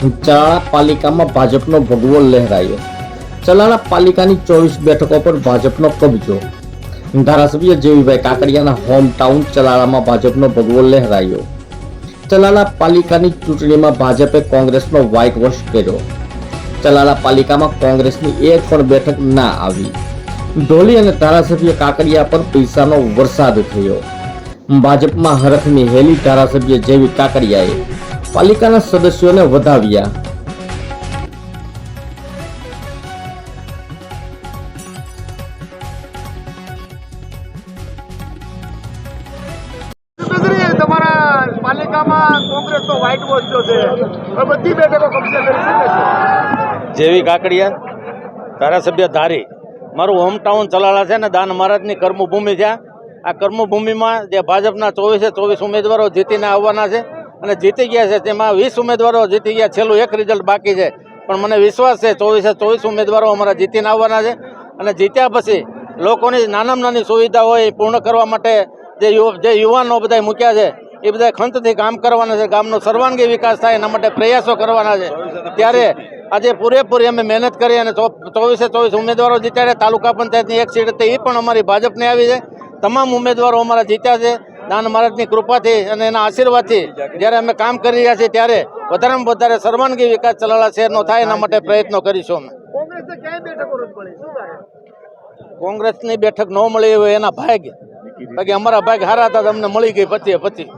ચલાળા પાલિકામાં ભાજપનો ભગવો લહેરાયો. ચલાળા પાલિકાની ચોવીસ બેઠકો પર ભાજપનો કબજો. ધારાસભ્ય જેવીભાઈ કાકડિયાના હોમ ટાઉન ચલાળામાં ભાજપનો ભગવો લહેરાયો. ચલાલા પાલિકાની ચૂંટણીમાં ભાજપે કોંગ્રેસનો વાઇક વોશ કર્યો. ચલાલા પાલિકામાં કોંગ્રેસની એક પણ બેઠક ના આવી. ઢોલી અને ધારાસભ્ય કાકડિયા પર પૈસાનો વરસાદ થયો. ભાજપમાં હરખની હેલી ધારાસભ્ય જેવી કાકડિયાએ પાલિકાના સદસ્યોને વધાવ્યા. તમારા પાલિકામાં કોંગ્રેસનો વ્હાઇટ વોશ જો છે બધી બેઠકો કબજે કરી શકે છે. જેવી કાકડિયા ધારાસભ્ય ધારી મારું હોમ ટાઉન ચલાળા છે ને દાન મહારાજની કર્મભૂમિ છે. આ કર્મભૂમિમાં જે ભાજપના ચોવીસે ચોવીસ ઉમેદવારો જીતીને આવવાના છે અને જીતી ગયા છે. તેમાં વીસ ઉમેદવારો જીતી ગયા. છેલ્લું એક રિઝલ્ટ બાકી છે. પણ મને વિશ્વાસ છે, ચોવીસે ચોવીસ ઉમેદવારો અમારા જીતીને આવવાના છે. અને જીત્યા પછી લોકોની નાનામાં નાની સુવિધા હોય, એ પૂર્ણ કરવા માટે જે જે યુવાનો બધા મૂક્યા છે, એ બધા ખંતથી કામ કરવાના છે. ગામનો સર્વાંગી વિકાસ થાય, એના માટે પ્રયાસો કરવાના છે. ત્યારે આજે પૂરેપૂરી અમે મહેનત કરી અને ચોવીસે ચોવીસ ઉમેદવારો જીત્યા તાલુકા પંચાયતની એક સીટ હતી, એ પણ અમારી ભાજપને આવી છે. તમામ ઉમેદવારો અમારા જીત્યા છે. દાન મહારાજની કૃપાથી અને એના આશીર્વાદથી જ્યારે અમે કામ કરી રહ્યા છીએ ત્યારે વધારેમાં વધારે સર્વાંગી વિકાસ ચલાલા શહેરનો થાય એના માટે પ્રયત્નો કરીશું અમે. કોંગ્રેસને બેઠકો ન મળી હોય એના ભાગ. બાકી અમારા ભાગ હારા હતા તમને મળી ગઈ પછી પચી